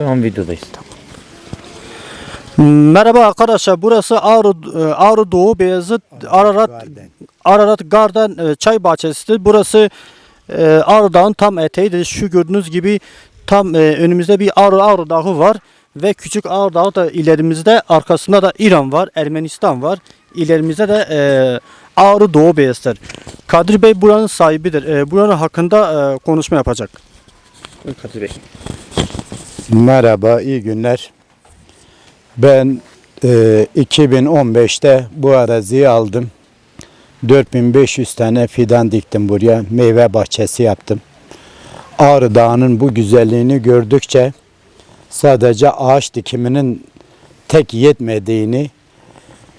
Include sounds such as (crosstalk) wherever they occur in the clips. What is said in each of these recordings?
Tamam videodayız. Merhaba arkadaşlar burası Ağrı, e, Ağrı Doğu Beyazıt Ararat Ararat Garden e, Çay Bahçesi'dir. Burası e, Ağrı Dağı'nın tam eteğidir. Şu gördüğünüz gibi tam önümüzde bir Ağrı Ağrı Dağı var ve küçük Ağrı Dağı da ilerimizde arkasında da İran var, Ermenistan var. İlerimizde de e, Ağrı Doğu Beyazıt'ır. Kadir Bey buranın sahibidir. E, buranın hakkında e, konuşma yapacak. Kadir Bey. Merhaba, iyi günler. Ben e, 2015'te bu araziyi aldım. 4500 tane fidan diktim buraya. Meyve bahçesi yaptım. Ağrı Dağı'nın bu güzelliğini gördükçe sadece ağaç dikiminin tek yetmediğini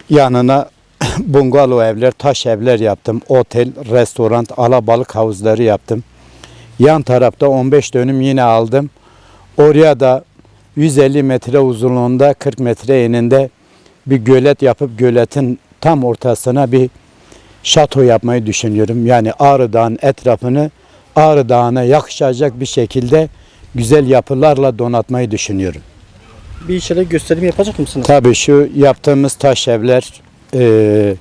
yanına (laughs) bungalov evler, taş evler yaptım. Otel, restoran, alabalık havuzları yaptım. Yan tarafta 15 dönüm yine aldım. Oraya da 150 metre uzunluğunda 40 metre eninde bir gölet yapıp göletin tam ortasına bir şato yapmayı düşünüyorum. Yani Ağrı Dağı'nın etrafını Ağrı Dağı'na yakışacak bir şekilde güzel yapılarla donatmayı düşünüyorum. Bir şeyler gösterim yapacak mısınız? Tabii şu yaptığımız taş evler eee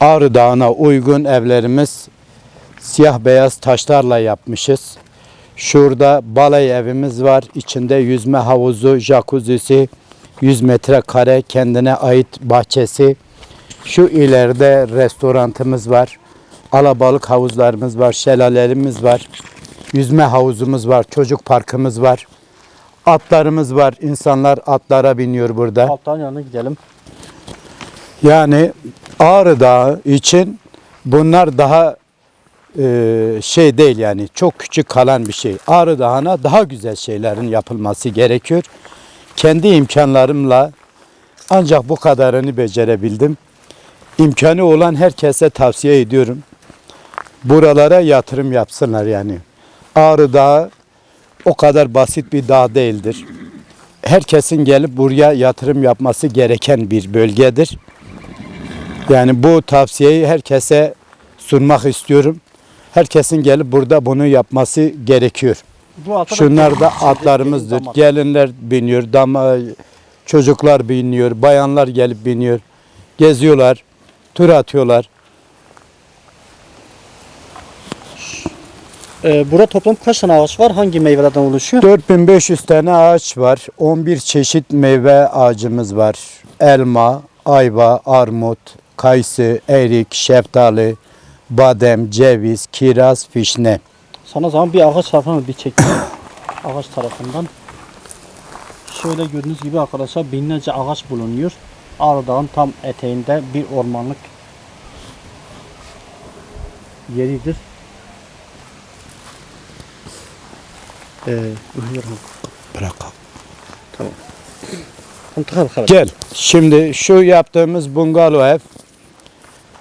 Ağrı Dağı'na uygun evlerimiz siyah beyaz taşlarla yapmışız. Şurada balay evimiz var. İçinde yüzme havuzu, jacuzzisi, 100 metrekare kendine ait bahçesi. Şu ileride restorantımız var. Alabalık havuzlarımız var, şelalelerimiz var. Yüzme havuzumuz var, çocuk parkımız var. Atlarımız var. İnsanlar atlara biniyor burada. Alttan yanına gidelim. Yani Ağrı Dağı için bunlar daha e, şey değil yani çok küçük kalan bir şey. Ağrı Dağı'na daha güzel şeylerin yapılması gerekiyor. Kendi imkanlarımla ancak bu kadarını becerebildim. İmkanı olan herkese tavsiye ediyorum. Buralara yatırım yapsınlar yani. Ağrı Dağı o kadar basit bir dağ değildir. Herkesin gelip buraya yatırım yapması gereken bir bölgedir. Yani bu tavsiyeyi herkese sunmak istiyorum. Herkesin gelip burada bunu yapması gerekiyor. Bu Şunlar da atlarımızdır. Damat. Gelinler biniyor, dama, çocuklar biniyor, bayanlar gelip biniyor. Geziyorlar, tur atıyorlar. Ee, burada toplam kaç tane ağaç var? Hangi meyvelerden oluşuyor? 4500 tane ağaç var. 11 çeşit meyve ağacımız var. Elma, ayva, armut, kayısı, erik, şeftali, badem, ceviz, kiraz, fişne. Sana zaman bir ağaç tarafından bir çekeyim. (coughs) ağaç tarafından. Şöyle gördüğünüz gibi arkadaşlar binlerce ağaç bulunuyor. Ağrı tam eteğinde bir ormanlık yeridir. Ee. Bırak. Tamam. Gel. Şimdi şu yaptığımız bungalov ev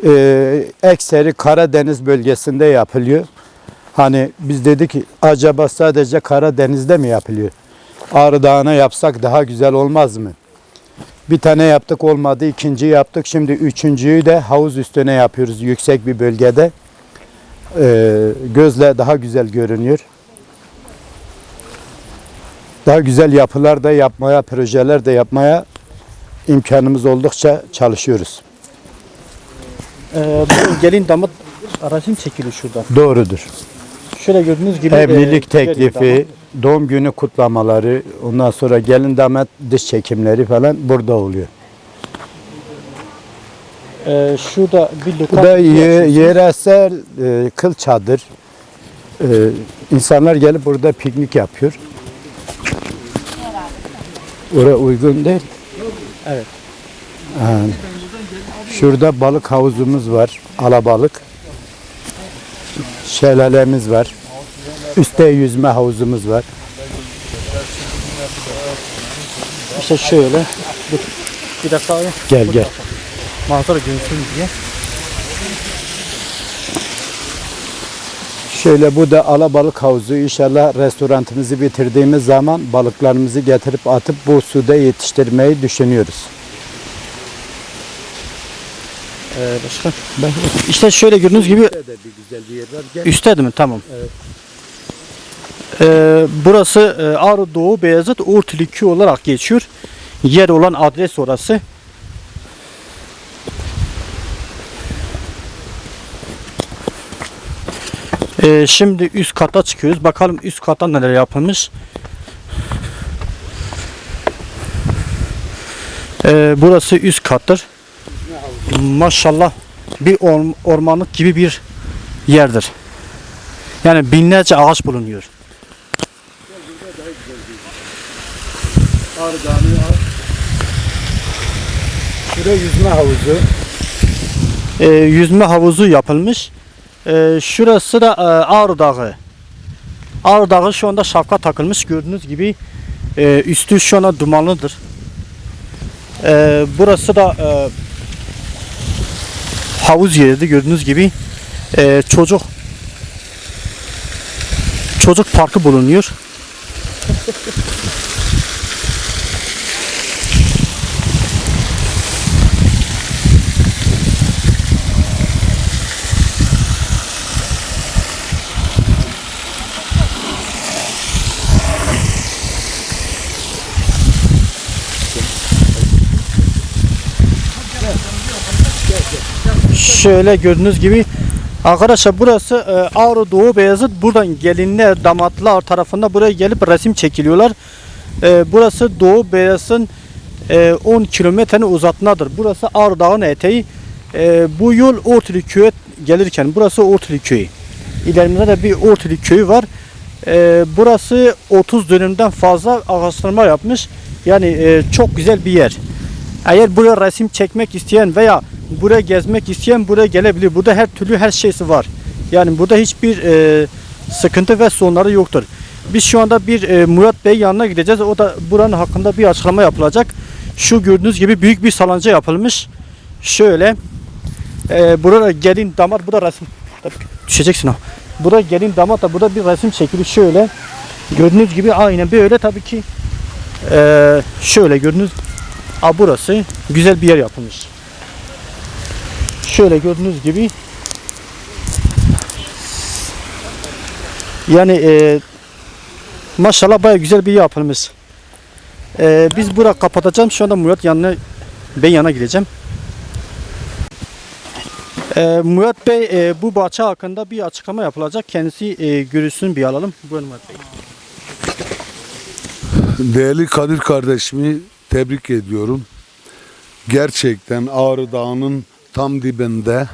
e, ekseri Karadeniz bölgesinde yapılıyor. Hani biz dedik ki acaba sadece Karadeniz'de mi yapılıyor? Ağrı Dağı'na yapsak daha güzel olmaz mı? Bir tane yaptık olmadı, ikinci yaptık. Şimdi üçüncüyü de havuz üstüne yapıyoruz yüksek bir bölgede. E, gözle daha güzel görünüyor. Daha güzel yapılar da yapmaya, projeler de yapmaya imkanımız oldukça çalışıyoruz. Ee, bu gelin damat aracın çekili şuradan. Doğrudur. Şöyle gördüğünüz gibi Evlilik e, teklifi, doğum günü kutlamaları, ondan sonra gelin damat dış çekimleri falan burada oluyor. Ee, şurada bir Bu lokal da ye- yeresel e, kıl çadır. E, insanlar gelip burada piknik yapıyor. Oraya uygun değil. Evet. Ha. Şurada balık havuzumuz var. Alabalık. Şelalemiz var. Üstte yüzme havuzumuz var. İşte şöyle. Dur. Bir dakika abi. Gel gel. Manzara görsün diye. Şöyle bu da alabalık havuzu. İnşallah restorantımızı bitirdiğimiz zaman balıklarımızı getirip atıp bu suda yetiştirmeyi düşünüyoruz. Ee, başka? İşte şöyle gördüğünüz gibi de bir güzel bir yer var. Gel. üstte değil mi? Tamam. Ee, burası e, Ağrı Doğu Beyazıt Urtülükü olarak geçiyor. Yer olan adres orası. Ee, şimdi üst kata çıkıyoruz. Bakalım üst kata neler yapılmış. Ee, burası üst kattır. Maşallah bir orm- ormanlık gibi bir yerdir. Yani binlerce ağaç bulunuyor. Al. Şurada yüzme havuzu. Ee, yüzme havuzu yapılmış. Ee, şurası da e, Ağrı Dağı. Ağrı Dağı şu anda şapka takılmış. Gördüğünüz gibi e, üstü şu anda dumanlıdır. Ee, burası da e, havuz yeridir. Gördüğünüz gibi e, çocuk çocuk parkı bulunuyor. (laughs) Şöyle gördüğünüz gibi arkadaşlar burası e, Ağrı Doğu Beyazıt. Buradan gelinler, damatlar tarafında buraya gelip resim çekiliyorlar. E, burası Doğu Beyazıt'ın e, 10 kilometrenin uzatmadır. Burası Ağrı Dağı'nın eteği. E, bu yol Ortuli Köy'e gelirken burası Ortuli Köyü. İlerimizde de bir Ortuli Köyü var. E, burası 30 dönümden fazla ağaçlama yapmış. Yani e, çok güzel bir yer. Eğer buraya resim çekmek isteyen veya buraya gezmek isteyen buraya gelebilir. Burada her türlü her şeysi var. Yani burada hiçbir e, sıkıntı ve sorunları yoktur. Biz şu anda bir e, Murat Bey yanına gideceğiz. O da buranın hakkında bir açıklama yapılacak. Şu gördüğünüz gibi büyük bir salonca yapılmış. Şöyle. E, burada gelin damat burada resim. Tabii Düşeceksin o. Burada gelin damat da burada bir resim çekili şöyle. Gördüğünüz gibi aynen böyle tabii ki e, şöyle gördüğünüz Aa, burası güzel bir yer yapılmış. Şöyle gördüğünüz gibi yani e, maşallah baya güzel bir yapılmış. E, biz bura kapatacağım. Şu anda Murat yanına ben yana gideceğim. E, Murat Bey e, bu bahçe hakkında bir açıklama yapılacak. Kendisi e, görüşünü bir alalım. Buyurun Murat Bey. Değerli Kadir kardeşimi tebrik ediyorum. Gerçekten Ağrı Dağı'nın tam dibinde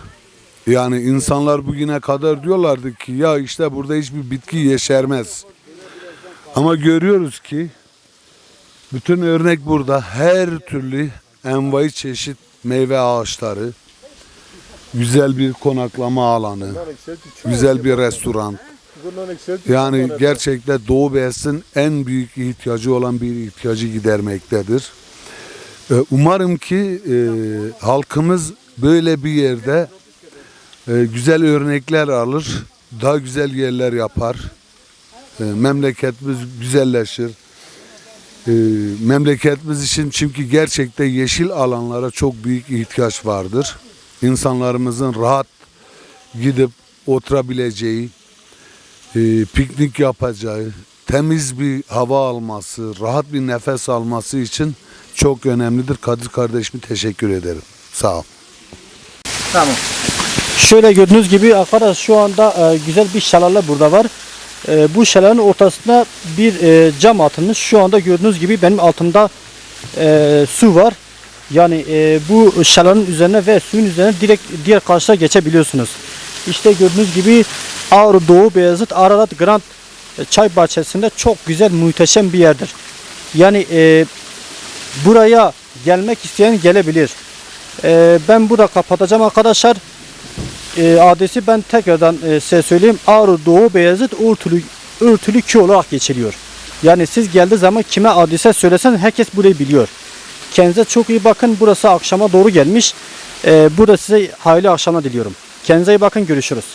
yani insanlar bugüne kadar diyorlardı ki ya işte burada hiçbir bitki yeşermez. Ama görüyoruz ki bütün örnek burada her türlü envai çeşit meyve ağaçları, güzel bir konaklama alanı, güzel bir restoran, yani gerçekten Doğu Beyazıt'ın en büyük ihtiyacı olan bir ihtiyacı gidermektedir. Ee, Umarım ki e, halkımız böyle bir yerde e, güzel örnekler alır, daha güzel yerler yapar. E, memleketimiz güzelleşir. E, memleketimiz için çünkü gerçekten yeşil alanlara çok büyük ihtiyaç vardır. İnsanlarımızın rahat gidip oturabileceği, e, piknik yapacağı, temiz bir hava alması, rahat bir nefes alması için çok önemlidir. Kadir kardeşime teşekkür ederim. Sağ ol. Şöyle gördüğünüz gibi arkadaş şu anda e, güzel bir şelale burada var. E, bu şelalenin ortasına bir e, cam atılmış. Şu anda gördüğünüz gibi benim altımda e, su var. Yani e, bu şelalenin üzerine ve suyun üzerine direkt diğer karşıya geçebiliyorsunuz. İşte gördüğünüz gibi Ağrı Doğu Beyazıt Ararat Grand e, Çay Bahçesi'nde çok güzel muhteşem bir yerdir. Yani e, buraya gelmek isteyen gelebilir. E, ben burada kapatacağım arkadaşlar. E, adresi ben tekrardan e, size söyleyeyim. Ağrı Doğu Beyazıt Örtülü, Örtülü Köy olarak geçiliyor. Yani siz geldiği zaman kime adrese söylesen herkes burayı biliyor. Kendinize çok iyi bakın. Burası akşama doğru gelmiş. E, burada size hayırlı akşama diliyorum. Kendinize iyi bakın. Görüşürüz.